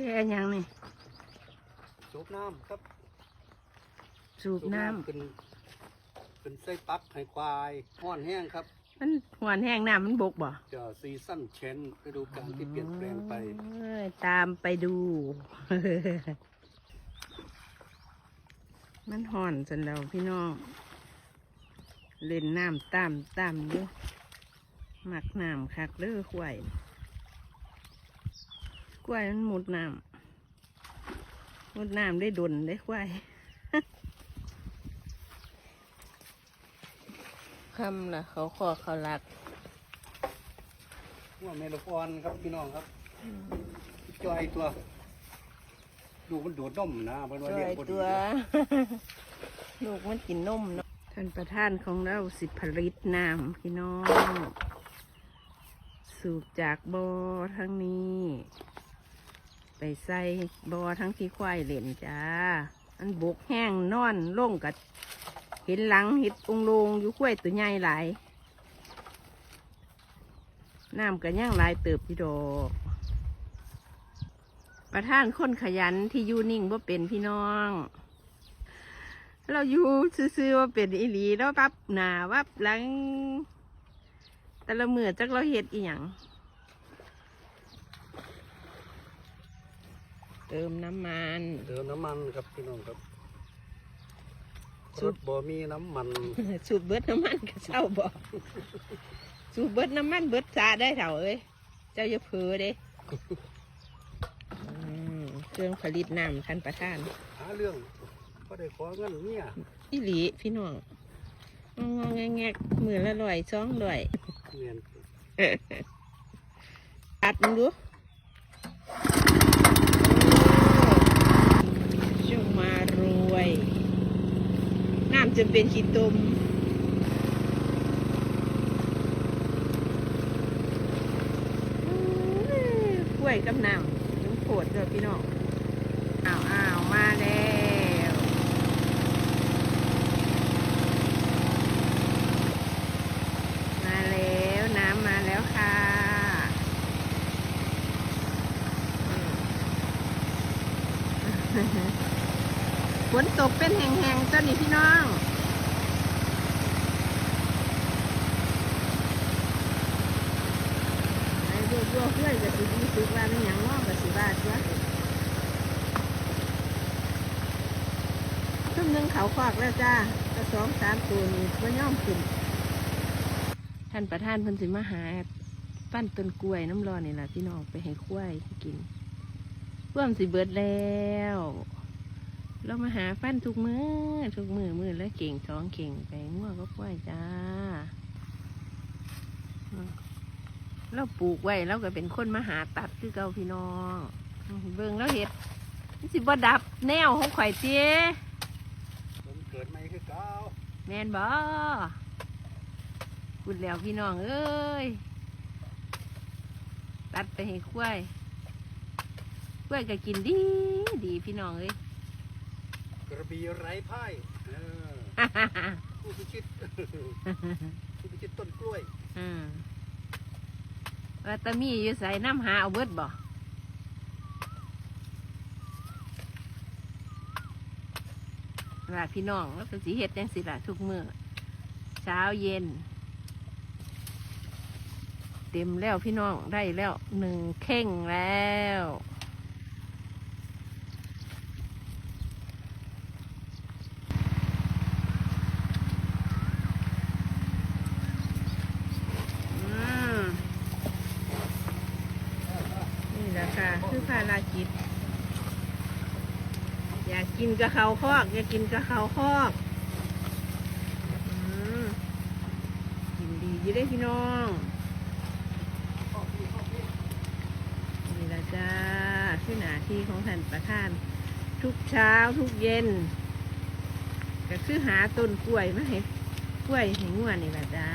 แกยังนี่สูบน้ำครับสูบน้ำขึ้นขึ้นใส่ปลักให้ควายห้อนแห้งครับ มันหวานแห้งน้ำมันบกบ่จะซีซั่นเชนฤดูกาลที่เปลี่ยนแปลงไป เอ้ยตามไปดู มันห่อนจนเราพี่น้อง เล่นน้ำตามตามเด้อหมักน้ำคักเด้อกล้วย กล้วยมันหมดน้ำหมดน้ำได้ดนได้กล้วยคำละเขาขอเขารักว่าเมลฟอนครับพี่น้องครับจอยตัว ดูมันดูดนมนะเพิ่นว่าช่วเลี้ยงยบ่ดีตัว ลูกมันกินนมเนาะท่านประธานของเราสิผลิตน้ำพี่น้อง สูบจากบ่อทั้งนี้ ไปใส่บ่อทั้งที่ควายเล่นจ้า อันบกแห้งนอนล่งกัดเห็นหลังเห็ดองลงอยู่ควายตัวใหญ่หลายน้ำก็ย่างลายเติบพี่ดอก ประธานคนขยันที่อยู่นิ่งว่าเป็นพี่น้อง เราอยู่ซื่อๆว่าเป็นอีหลีแล้ววับหนาวับหลัง แต่ละเมือจักเราเห็ดอีหยัง เติมน้ำมัน เติมน้ำมันครับพี่น้องครับสูรบถบ่มีน้ำมัน สูบเบิดน้ำมันก็เศร้าบอกสูบเบิดน้ำมันเบิดซาได้เถ่าเอ้ยเจ้าอย่าเพ้อเด้อืมเครื่องผลิตน้ำท่านประธานหาเรื่องก็ได้ขอเงินเมียอีหลีพี่น้องงองงแงกๆมือละร้อยสองร้อยเนียนตัดมึงดูช่วงมารวย น้ำ จะเป็นขี้ตมกล้วยกับน้ำน้ำโขดเลยพี่น้องอ้าวอ้าวมาแล้วมาแล้วน้ำมาแล้วค่ะฝนตกเป็นแห่งๆตอนนี้พี่น้องไอ้บัวบัวเพื่อนก็สิรู้สึกว่ามันหยังง้อก็สิว่าตัวทุ่ม หนึ่งเขาควักแล้วจ้าก็สองสามตัวนี่มันย่อมขึ้นท่านประธานเพิ่นสิมาหาปั้นต้นกล้วยน้ำร้อนนี่แหละพี่น้องไปให้ควายกินเพื่อมสิเบิดแล้ว เรามาหาฟันทุกมือทุกมือมือแล้วเก่งท้องเก่งไปง่วก็ควายจ้าเราปลูกไว้เราก็เป็นคนมาหาตัดคือเก่าพี่น้องเบิ่งแล้วเห็ดสิบ่ดับแนวของข่อยเตี้ แมนบ่พูดแล้วพี่น้องเอ้ย ตัดไปให้ควายควายก็กินดี ดีพี่น้องเอ้ย กระบี่ไร้พ่ายเออผู้พิชิตผู้พิชิตต้นกล้วย อืมว่าแตามีอยู่ใส่น้ำหาเอาเบิดบ่ ว่าพี่น้องแล้วก็สีเห็ดจังสิล่ะทุกมื้อเช้าเย็น เต็มแล้วพี่น้องได้แล้วหนึ่งเข่งแล้วอืมนี่แหละค่ะ คือภารกิจ อยากกินกะเขาคอก อยากกินกะเขาคอกอืมกินดีอยู่ได้พี่น้องนี่แหละจ้าคือหน้าที่ของท่านประธาน ทุกเช้าทุกเย็นก็คือหาต้นกล้วยมาให้กล้วยให้ง่วนนี่แหละจ้า